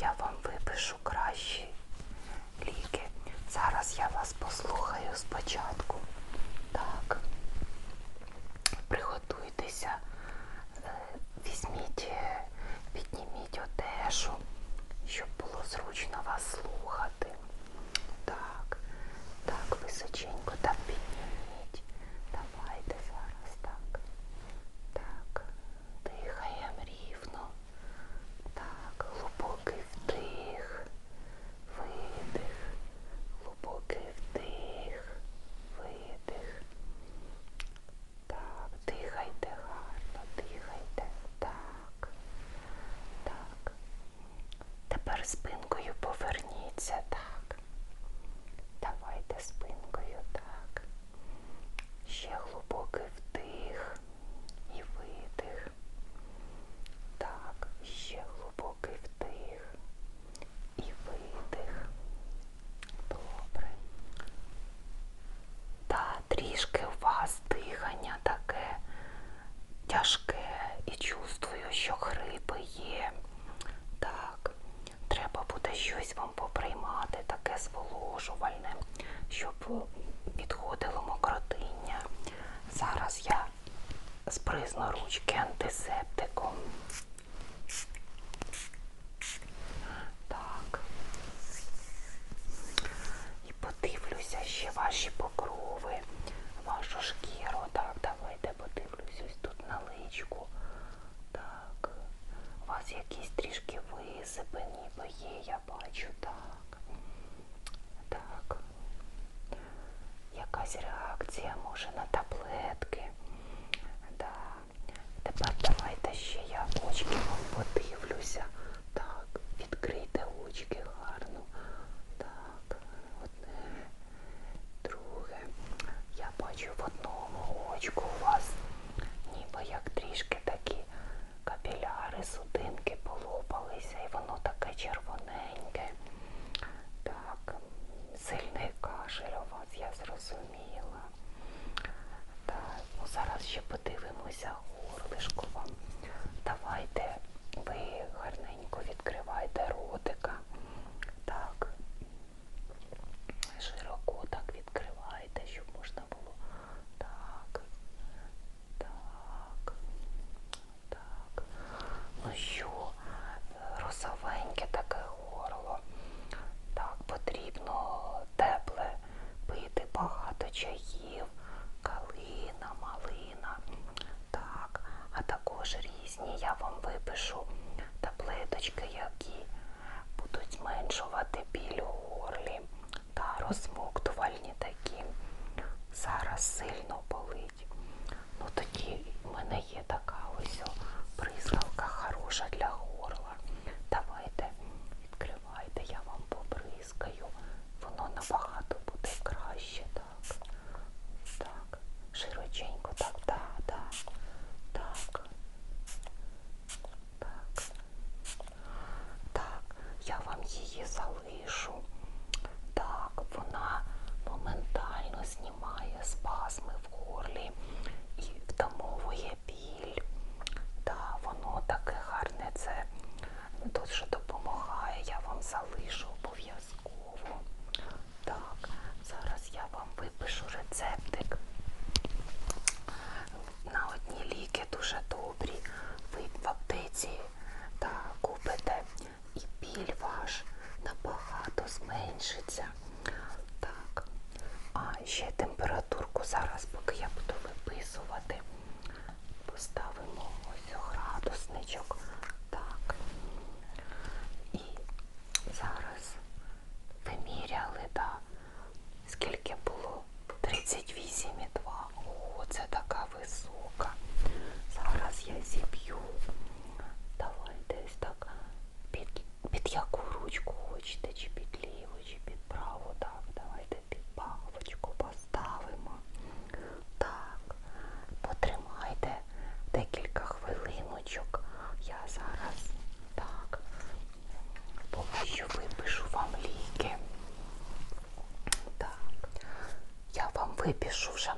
я вам випишу кращі ліки. Зараз я вас послухаю спочатку. Так, приготуйтеся, е, візьміть, е, підніміть одежу, щоб було зручно вас слухати. Так, так, височенько в одному очку. сильно випишу вже,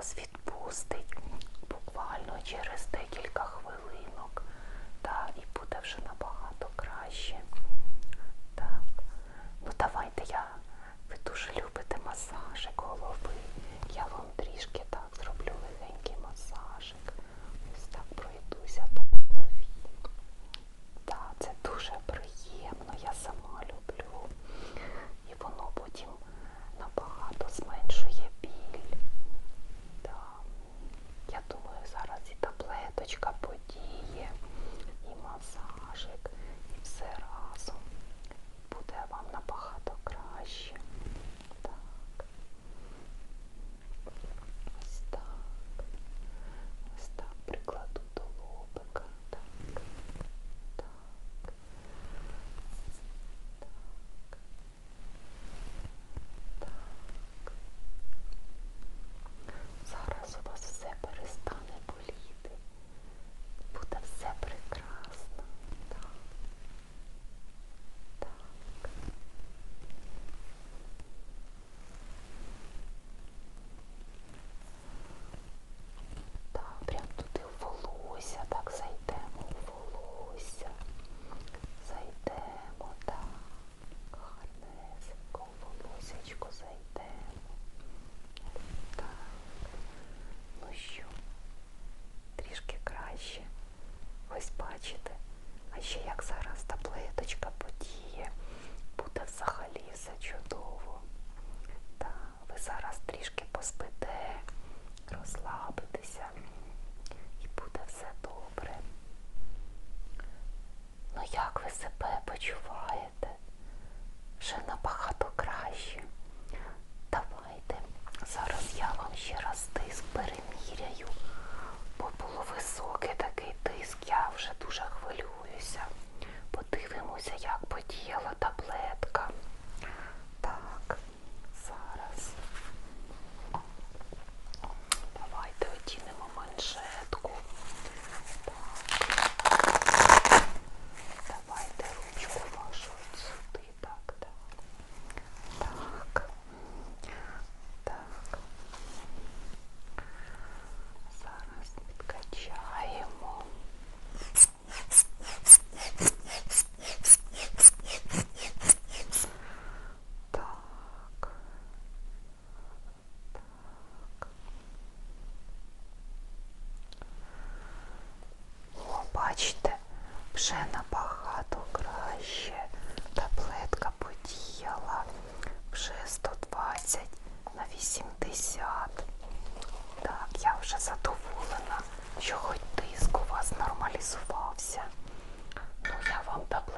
вас відпустить буквально через декілька хвилинок, та, і буде вже набагато краще. бачите? А ще як зараз та плиточка подіє, буде взагалі все чудово. Та ви зараз трішки поспите, розслабитеся і буде все добре. Ну як ви себе почуваєте? Ну, я